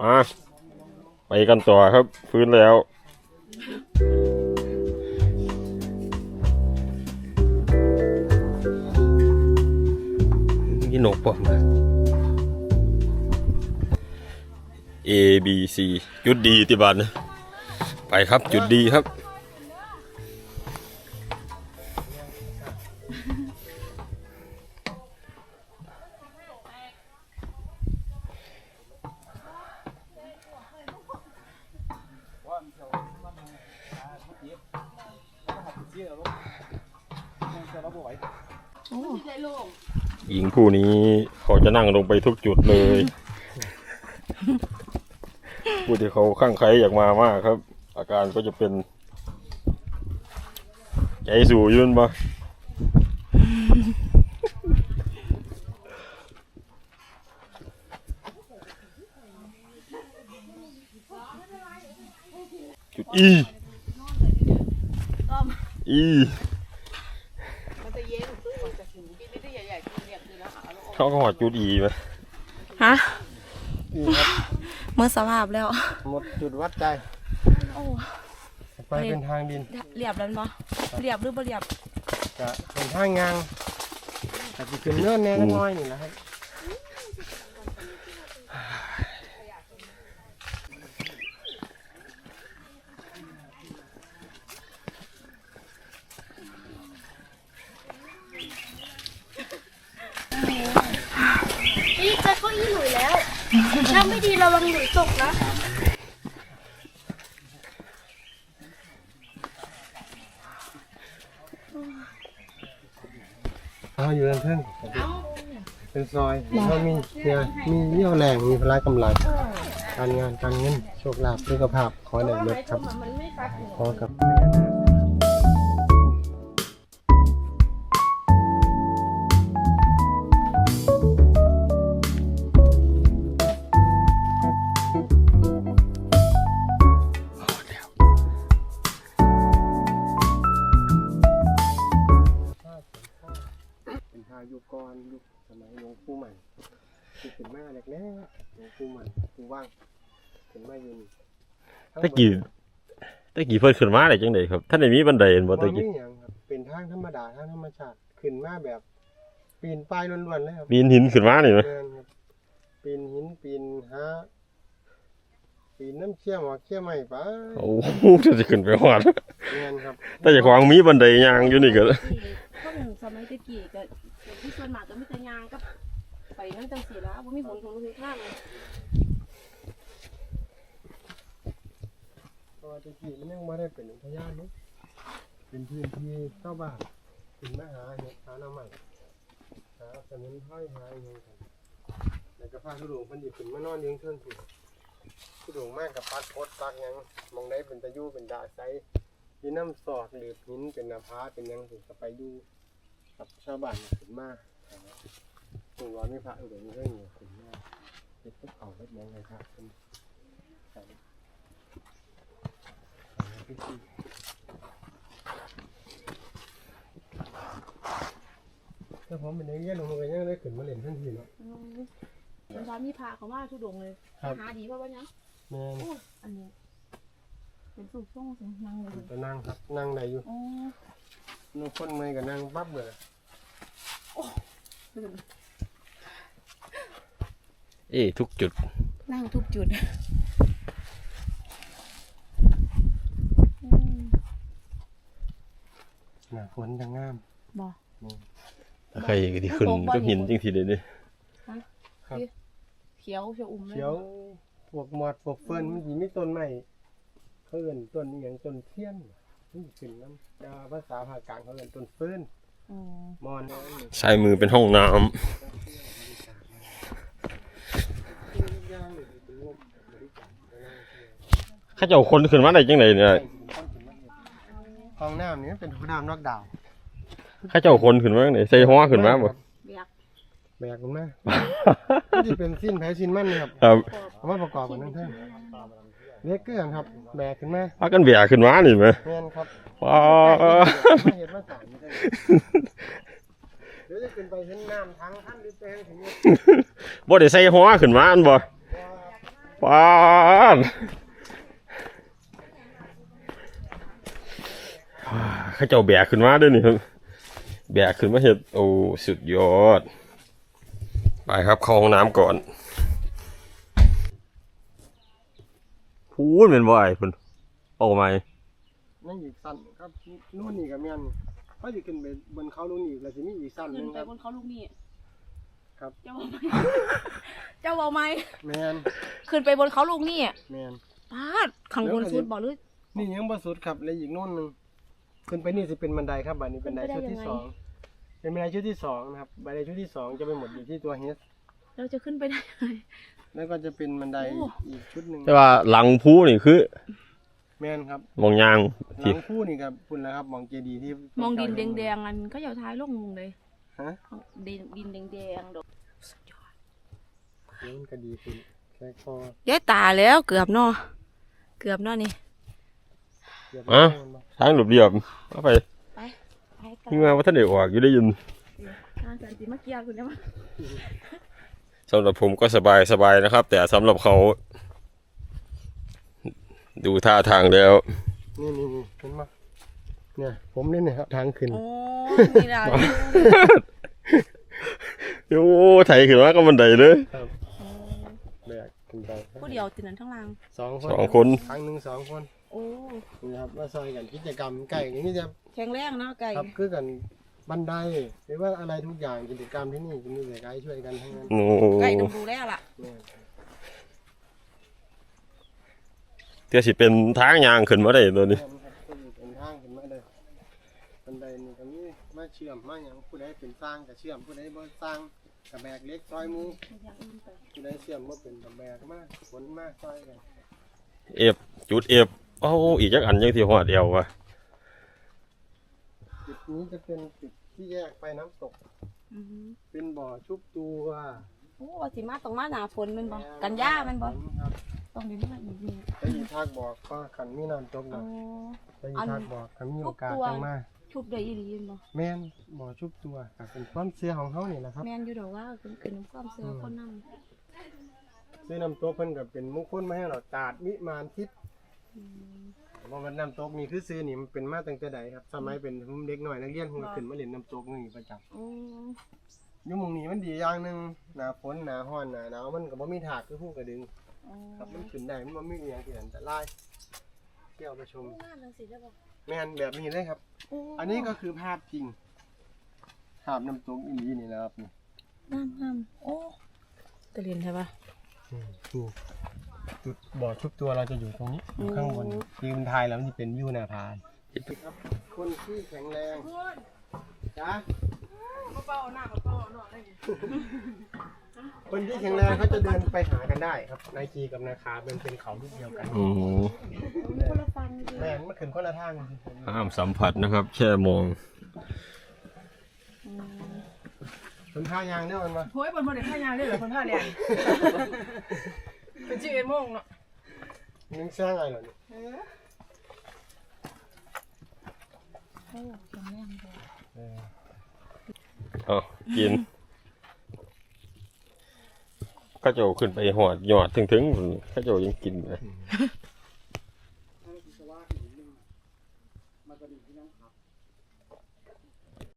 มาไปกันต่อครับ ฟื้นแล้วนี่นกปะมา A B C จุดดีที่บ้านนะ ไปครับจุดดีครับ หญิงผู้นี้เขาจะนั่งลงไปทุกจุดเลย ผู้ที่เขาข้างใครอยากมามากครับ อาการก็จะเป็น ใจสู่ยืนปะจุดอีอี มันจะเย็นก่อนจะถึงกินไม่ได้ใหญ่ๆกินเนี่ยคือแล้วหาลูก อมเขาก็หอดจุดอีไหมฮะนี่ครับเมื่อสภาพแล้ว หมดจุดวัดใจ โอ้ ไปเป็นทางดิน เรียบแล้วเนาะเรียบหรือบ่เรียบจะเป็นทางยางแต่จะขึ้นเนินแน่น้อยนี่แหละครับ นี่จอเก้าอี้หลุยแล้ว ถ้าไม่ดีระวังหลุยตกนะเราอยู่ด้านเทิงเป็นซอยเรามีเนี่ยมีเรี่ยวแรงมีพละกำลังการงานการเงินโชคลาภสุขภาพขอหนึ่งเม็ดครับขอกับ ว่างขึ้นมาอยู่นี่ตะกี้ตะกี้เพิ่นขึ้นมาได้จังไดครับท่านได้มีบันไดเห็นบ่บ่ตะมีกี้หยังครับเป็นทางธรรมดาทางธรรมชาติขึ้นมาแบบปีนป้ายล้วนๆเลยครับปีนหินขึ้นมานี่ไหมแม่นครับปีนหินปีนหาปีนน้ำเชี่ยหมอกเชี่ยใหม่ไปโอ้โหจะขึ้นไปหอดแม่นครับ แต่เจะของมีบันไดยางอยู่นี่ก็คนสมัยตะกี้ก็ที่ส่วนมากก็มีแต่ยางกับไปนั่นจังสีแล้วบ่มีผลของลูกข้างเลย พราะว่าตะกี้มันยังไม่ได้เป็นอุทยานเนาะเป็นพื้นที่เจ้าบ้านเป็นมาหาเห็ดหาหน้ำใหม่หาสมุนไพรหาอหยังกันแล้วก็พาทุดงพิ่นหยิบขึ้นมานอนเลี้ยงเทิงผู้ทุดงมากกับปัดโพดปักยังมองได้เป็นตะยู่เป็นดาไซมีน้ำสอดหรือหินเป็นนาพาเป็นยังสิก็ไปอยู่กับชาวบ้านขึ้นมาถึงร้อนไม่พระอุดมเรื่องนี้ขึ้นมาเฮ็ดกับเขาวเฮ็ดหยังไงครับ ขึ้นใส่ใส่พิธีถ้าผมเป็นอย่างเงี้ยลงมายังได้ขึ้นมาเล่นทันทีเนาะเป็นสามีพาเขามาทุดงเลยครับหาดีเพราะว่าหยังแม่นโอ้ยอันนี้ เป็นสูบส่งเสียงนั่งเลยจะนั่งครับนั่งได้อยู่โอ้นู่นคนเมื่อยก็นั่งปั๊บเลยเอ้ทุกจุด นั่งทุกจุด หน้าฝนจะงามบ่ใครก็ที่ขึ้นกับหินจังซี่เด้นี่เขียวเขียวอุ่มเลยเขียวพวกหมอดพวกเฟิร์นมันสิมีต้นไม้เขาเอิ้นต้นอหย่างต้นเทียนมันสิขึ้นน้ำแต่ว่าภาษาภาคกลางเขาเอิ้นต้นเฟิร์นอืมมอนซ้ายมือเป็นห้องน้ำเขาเจ้าคนขึ้นมาได้จังไดเนี่ย ห้องน้ำนี่เป็นห้องน้ำนอกดาวเขาเจ้าคนขึ้นมาจังไดใส่หัวขึ้นมาบ่เบียกแบกมันมาที่เป็นสิ้นแพ้สิ้นมันนี่ครับครับเอามาประกอบกันนั่นเท่านเล็กเกินครับ แบกขึ้นมาพากันเบียขึ้นมานี่ไหมแม่นครับว้ามาเห็ดมาสานนี่เท่าเดี๋ยวจะขึ้นไปเห็นน้ำทั้งท่านหรือแปลงถึงเนี่ยบ่ได้ใส่หัวขึ้นมาอันบ่ว่าป้าด เข้าเจ้าแบกขึ้นมาด้วยนี่ครับ แบกขึ้นมาเห็ดโอ้สุดยอด ไปครับเข้าห้องน้ำก่อนพูดเป็นว่าไอ้คุณออกมานั่นอีกสั้นครับนู่นนี่กับแม่นก็จะขึ้นไปบนเขานู่นอีกแล้วจะมีอีกสั้นหขึ้นึนงไปครับ บนเขาลูกนี่ครับ เจ้าบอกไหม เจ้าบอกไหมแมนขึ้นไปบนเขาลูกนี่แมนพาดขังบนสุดบอกเลยนี่ยังบ่สุดครับและอีกโน่นหนึง ขึ้นไปนี่สิเป็นบันไดครับบัดนี้เป็นบันไดชุดที่สองเป็นบันไดชุดที่สองนะครับบันไดชุดที่สองจะไปหมดอยู่ที่ตัวเฮสเราจะขึ้นไปได้ยังไงแล้วก็จะเป็นบันไดโอ้อีกชุดหนึ่งแต่ว่าหลังพูนี่คือแมนครับมองยางหที่ลังคู่นี่ครับคุณแล้วครับมองเจดีย์ที่มองดินแดงๆอันก็อย่าท้ายลงเลยฮะดินดินแดงๆดอกเดี๋ยวมันก็ดีขึ้นแค่คอย้ายตาแล้วเกือบเนาะเกือบเนาะนี่เรียบ อะร้อยมันบ่ทางหลบเรียบเอาไปไปไปกันนี่มาว่าท่านเด็กออกอยู่ได้ยินทางสันติมาเกียคุณได้ไหมสำหรับผมก็สบายสบายนะครับ แต่สำหรับเขา ดูท่าทางแล้ว นี่นี่นี่เห็นไหมเนี่ย ผมเล่นเนี่ยครับทางขึ้นโอ้นี่ล่ะโอ้ไถขึ้นมาก็บันไดเลยครับแบกขึ้นไปผู้เดียวติดนั้นทั้งล่างสองคนสองคนครั้งหนึ่งสองคน โอ้นี่ครับมาซอยกันกิจกรรมไก่อย่างนี้จะแข็งแรงเนาะไก่ครับคือกันบันไดหรือว่าอะไรทุกอย่างกิจกรรมที่นี่จะมีแต่ไกด์ช่วยกันทั้งนั้นโอ้ไก่ต้องดูแลล่ะเนี่ยเดี๋ยวสิเป็นทางยางขึ้นมาได้ตัวนี้เนี่ยมันครับก็อยู่เป็นทางขึ้นมาเลยบันไดนี่ก็มีมาเชื่อมมาอย่างผู้ใดเป็นสร้างก็เชื่อมผู้ใดบ่สร้างกับแบกเล็กซอยหมูผู้ใดเชื่อมบ่เป็นกับแบกมาขนมาซอยกันเอฟจุดเอฟ โอ้อีกจักอันยังที่หอดเอววะจุดนี้จะเป็นจุดที่แยกไปน้ำตก อือเป็นบ่อชุบตัวโอ้ว่าสิมาต้องมาหนาฝนแมันบ่กันยาแมันบ่ครับต้องเดี๋ยวนี้มาอีกนี่ได้ยินทากบอกว่าขันมีน้ำตกโอ้นะได้ยินทากบอกขันมีโอกาสทุกตัวจังมาชุบได้อีหลีแม่นบ่แม่นบ่อชุบตัวก็เป็นความเชื่อของเขานี่แหละครับ แม่นอยู่ดอกว่าเป็นเป็นความเชื่อคนนำซื้อน้ำตกเพิ่นก็เป็นมงคลมาให้เราตาดวิมานทิพย์ ว่ามันน้ำตกนี่คือซื้อนี่มันเป็นมาตั้งแต่ใดครับ สมัยเป็นผมเด็กน้อยนักเรียนผมก็ขึ้นมาเล่นน้ำตกนี่ประจำโอ้อยู่หมองนี้มันดีอย่างหนึงหน้าฝนหน้าร้อนหน้าหนาวมันก็บ่มีถากคือผู้กระดึง โอ้ครับมันขึ้นได้มันบ่มีอหย่างที่อันตรายเที่ยวไปชมงานจังซี่ได้บ่แม่นแบบนี้เลยครับโอ้อันนี้ก็คือภาพจริง ภาพน้ำตกอีหลีนี่แหละครับนี่งามงามโอ้ตะเรียนใช่ปะนี่ จุดบ่อชุบตัวเราจะอยู่ตรงนี้อยู่ข้างบนยืนทายแล้วมันจะเป็นวิวหน้าผาครับคนที่แข็งแรงจ้าเป้าหน้ากับเป้าเนาะได้คนที่แข็งแรงเขาจะเดินไปหากันได้ครับนายจีกับนาคาเป็นเป็นเขาลูกเดียวกันอืมมีคนละฟังดีแม่นมันขึ้นคนละทางห้ามสัมผัสนะครับ แค่มองคนท่ายางเนี่ยมันมาโอ้ยบนบนเด็กท่ายางได้เหรอคนท่าเรียน เป็นชื่อเอ็นโมงเนาะนึงสร้างอะไรเหรอเนี่ยโอ้แข็งแรงบ่เออเอากิน ก็จะเอาขึ้นไปหอดหยอดถึงถึงๆพุ่นเขาจะเอายังกินเลย